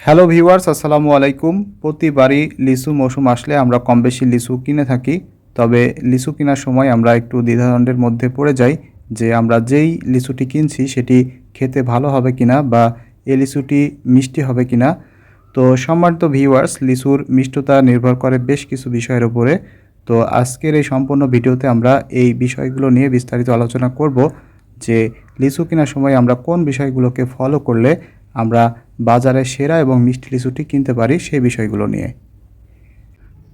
Hello viewers আসসালামু আলাইকুম প্রতিবারই লিচু মৌসুম আসলে আমরা কম বেশি লিচু কিনে থাকি, তবে লিচু কেনার সময় আমরা একটু দ্বিধাদ্বন্দ্বের মধ্যে পড়ে যাই যে আমরা যেই লিচুটি কিনছি সেটি খেতে ভালো হবে কিনা বা এই লিচুটি মিষ্টি হবে কিনা। তো সম্মানিত ভিউয়ার্স লিচুর মিষ্টতা নির্ভর করে বেশ কিছু বিষয়ের উপরে। তো আজকের এই সম্পূর্ণ ভিডিওতে আমরা এই বিষয়গুলো নিয়ে বিস্তারিত আলোচনা করব যে লিচু কেনার সময় আমরা কোন বিষয়গুলোকে ফলো করলে আমরা বাজারে সেরা এবং মিষ্টি লিচুটি কিনতে পারি সেই বিষয়গুলো নিয়ে।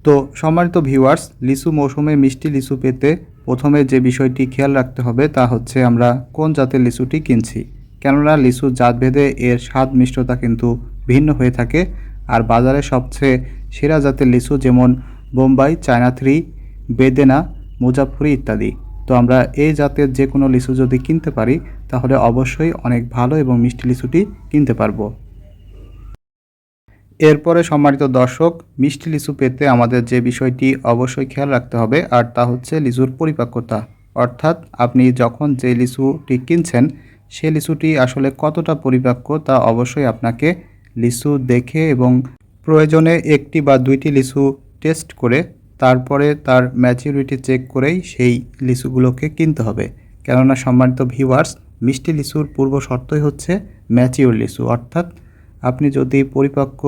তো সম্মানিত ভিউয়ার্স লিচু মৌসুমে মিষ্টি লিচু পেতে প্রথমে যে বিষয়টি খেয়াল রাখতে হবে তা হচ্ছে আমরা কোন জাতের লিচুটি কিনছি। কেননা লিচু জাতভেদে এর স্বাদ মিষ্টতা কিন্তু ভিন্ন হয়ে থাকে। আর বাজারে সবচেয়ে সেরা জাতের লিচু যেমন বোম্বাই, চায়না থ্রি, বেদেনা মুজাফরি ইত্যাদি। তো আমরা এই জাতের যে কোনো লিচু যদি কিনতে পারি, তাহলে অবশ্যই অনেক ভালো এবং মিষ্টি লিচুটি কিনতে পারব। এরপরে সম্মানিত দর্শক, মিষ্টি লিচু পেতে আমাদের যে বিষয়টি অবশ্যই খেয়াল রাখতে হবে, আর তা হচ্ছে লিচুর পরিপাক্বতা অর্থাৎ আপনি যখন যে লিচুটি কিনছেন, সে লিচুটি আসলে কতটা পরিপাক্ব তা অবশ্যই আপনাকে লিচু দেখে এবং প্রয়োজনে একটি বা দুইটি লিচু টেস্ট করে, তারপরে তার ম্যাচিউরিটি চেক করেই সেই লিচুগুলোকে কিনতে হবে। কেননা সম্মানিত ভিউয়ার্স, মিষ্টি লিচুর পূর্ব শর্তই হচ্ছে ম্যাচিউর লিচু, অর্থাৎ আপনি যদি পরিপক্ক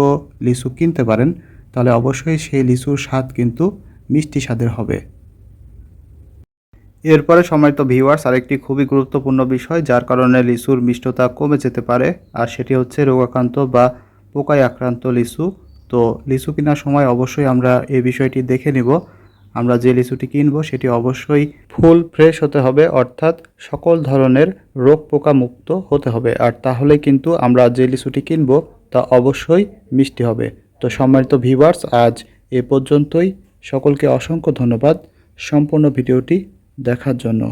লিচু কিনতে পারেন, তাহলে অবশ্যই সেই লিচুর স্বাদ কিন্তু মিষ্টি স্বাদের হবে। এরপরে সম্মানিত ভিউয়ার্স আরেকটি খুবই গুরুত্বপূর্ণ বিষয়, যার কারণে লিচুর মিষ্টতা কমে যেতে পারে, আর সেটি হচ্ছে রোগাক্রান্ত বা পোকায় আক্রান্ত লিচু। তো লিচু কেনার সময় অবশ্যই আমরা এই বিষয়টি দেখে নিব। আমরা যে লিচুটি কিনব সেটি অবশ্যই ফুল ফ্রেশ হতে হবে, অর্থাৎ সকল ধরনের রোগ পোকা মুক্ত হতে হবে। আর তাহলে কিন্তু আমরা যে লিচুটি কিনব তা অবশ্যই মিষ্টি হবে। তো সম্মানিত ভিউয়ার্স, আজ এ পর্যন্তই। সকলকে অসংখ্য ধন্যবাদ সম্পূর্ণ ভিডিওটি দেখার জন্য।